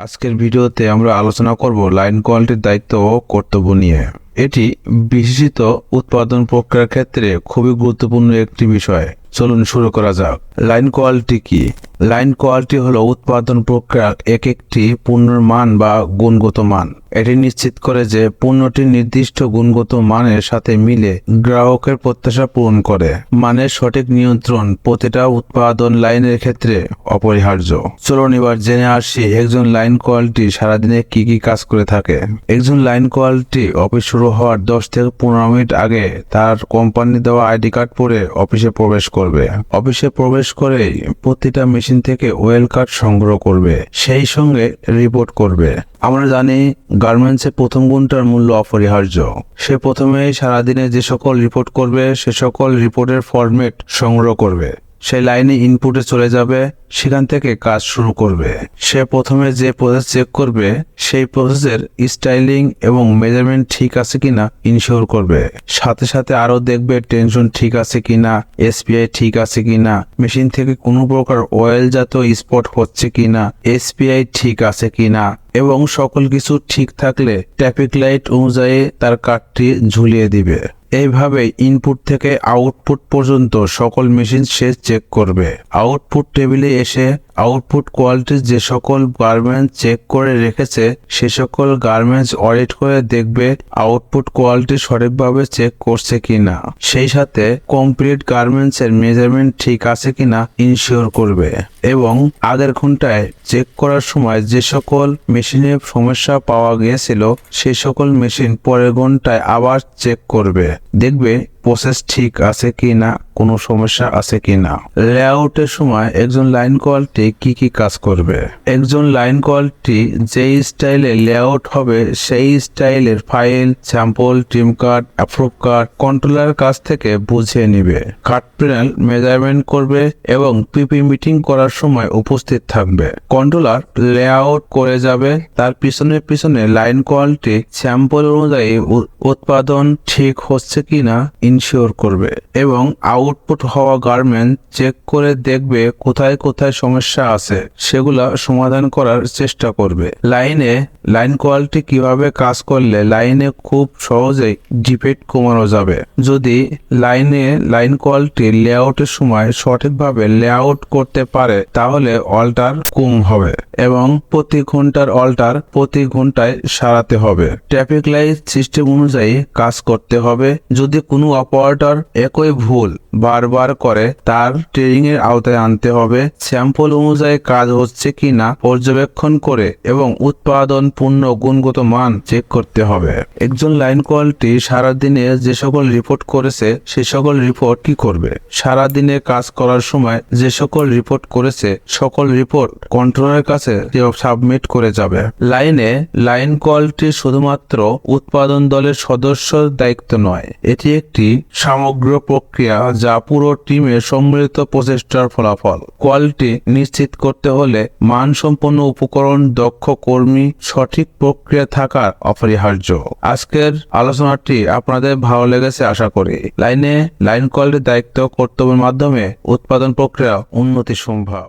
আজকের ভিডিওতে আমরা আলোচনা করব লাইন কোয়ালিটির দায়িত্ব ও কর্তব্য নিয়ে। এটি বিশেষিত উৎপাদন প্রক্রিয়ার ক্ষেত্রে খুবই গুরুত্বপূর্ণ একটি বিষয়। চলুন শুরু করা যাক। লাইন কোয়ালিটি কি? লাইন কোয়ালিটি হলো উৎপাদন প্রক্রিয়ার এক একটি পণ্যের মান বা গুণগত মান। এটি নিশ্চিত করে যে পণ্যটি নির্দিষ্ট গুণগত মানের সাথে মিলে গ্রাহকের প্রত্যাশা পূরণ করে। মানের সঠিক নিয়ন্ত্রণ প্রতিটা উৎপাদন লাইনের ক্ষেত্রে অপরিহার্য। চলুন এবার জেনে আসি একজন লাইন কোয়ালিটি সারাদিনে কি কি কাজ করে থাকে। একজন লাইন কোয়ালিটি অফিস শুরু হওয়ার দশ থেকে পনেরো মিনিট আগে তার কোম্পানি দেওয়া আইডি কার্ড পরে অফিসে প্রবেশ করবে। অফিসে প্রবেশ করে প্রতিটা মেশিন থেকে ওয়েল কার্ড সংগ্রহ করবে, সেই সঙ্গে রিপোর্ট করবে। আমরা জানি গার্মেন্টস গার্মেন্টসে প্রথম গুণটার মূল্য অপরিহার্য। সে প্রথমে সারাদিনে যে সকল রিপোর্ট করবে, সে সকল রিপোর্টের ফরম্যাট সংগ্রহ করবে। সেই লাইনে ইনপুটে চলে যাবে, সেখান থেকে কাজ শুরু করবে। সে প্রথমে যে প্রসেস চেক করবে, সেই প্রসেসের স্টাইলিং এবং মেজারমেন্ট ঠিক আছে কিনা ইনশিওর করবে। সাথে সাথে আরও দেখবে টেনশন ঠিক আছে কিনা এসপিআই ঠিক আছে কিনা মেশিন থেকে কোনো প্রকার অয়েল জাত স্পট হচ্ছে কিনা এসপিআই ঠিক আছে কিনা। এবং সকল কিছু ঠিক থাকলে ট্রাফিক লাইট অনুযায়ী তার কাঠটি ঝুলিয়ে দিবে। এইভাবে ইনপুট থেকে আউটপুট পর্যন্ত সকল মেশিন সে চেক করবে। আউটপুট টেবিলে এসে আউটপুট কোয়ালিটির যে সকল গার্মেন্টস চেক করে রেখেছে, সে সকল গার্মেন্টস অডিট করে দেখবে আউটপুট কোয়ালিটি সঠিকভাবে চেক করছে কিনা। সেই সাথে কমপ্লিট গার্মেন্টস এর মেজারমেন্ট ঠিক আছে কিনা ইনশিওর করবে। এবং আগের ঘন্টায় চেক করার সময় যে সকল মেশিনে সমস্যা পাওয়া গিয়েছিল, সে সকল মেশিন পরের ঘন্টায় আবার চেক করবে। দেখবে প্রসেস ঠিক আছে কি না কোনো সমস্যা আছে কি না লেআউটের সময় একজন লাইন কোয়ালিটি কি কি কাজ করবে? একজন লাইন কোয়ালিটি যেই স্টাইলে লেআউট হবে, সেই স্টাইলের file sample team card approve card controller কাছ থেকে বুঝিয়ে নিবে। কার্ড প্যানেল মেজারমেন্ট করবে এবং পিপি মিটিং করার সময় উপস্থিত থাকবে। কন্ট্রোলার লেআউট করে যাবে, তার পিছনে পিছনে লাইন কোয়ালিটি স্যাম্পল অনুযায়ী উৎপাদন ঠিক হচ্ছে কিনা ইনশিওর করবে এবং আউটপুট হওয়া গার্মেন্ট চেক করে দেখবে কোথায় কোথায় সমস্যা আছে, সেগুলা সমাধান করার চেষ্টা করবে। লাইনে লাইন কোয়ালিটি কীভাবে কাজ করলে লাইনে খুব সহজেই ডিফেক্ট কমানো যাবে। যদি লাইনে লাইন কোয়ালিটি লেআউটের সময় সঠিকভাবে লেআউট করতে পারে, তাহলে অল্টার কম হবে এবং প্রতি ঘণ্টার অল্টার প্রতি ঘন্টায় সারাতে হবে। ট্রাফিক লাইট সিস্টেম অনুযায়ী কাজ করতে হবে। যদি কোনো অপারেটর একই ভুল। বারবার করে, তার ট্রেনিং এর আওতায় আনতে হবে। স্যাম্পল অনুযায়ী কাজ হচ্ছে কিনা পর্যবেক্ষণ করে এবং উৎপাদন পূর্ণ গুণগত মান চেক করতে হবে। একজন লাইন কোয়ালিটি সারাদিনে যে সকল রিপোর্ট করেছে, সে সকল রিপোর্ট কি করবে? সারাদিনে কাজ করার সময় যে সকল রিপোর্ট করেছে, সকল রিপোর্ট কন্ট্রোলের কাছে সাবমিট করে যাবে। লাইনে লাইন কোয়ালিটি শুধুমাত্র উৎপাদন দলের সদস্যর দায়িত্ব নয়, এটি একটি সমগ্র প্রক্রিয়া যা পুরো টিমের সম্মিলিত প্রচেষ্টার ফলাফল। কোয়ালিটি নিশ্চিত করতে হলে মানসম্পন্ন উপকরণ দক্ষ কর্মী সঠিক প্রক্রিয়া থাকার অপরিহার্য। আজকের আলোচনাটি আপনাদের ভালো লেগেছে আশা করি। লাইনে লাইন কোয়ালিটির দায়িত্ব কর্তব্যের মাধ্যমে উৎপাদন প্রক্রিয়া উন্নতি সম্ভব।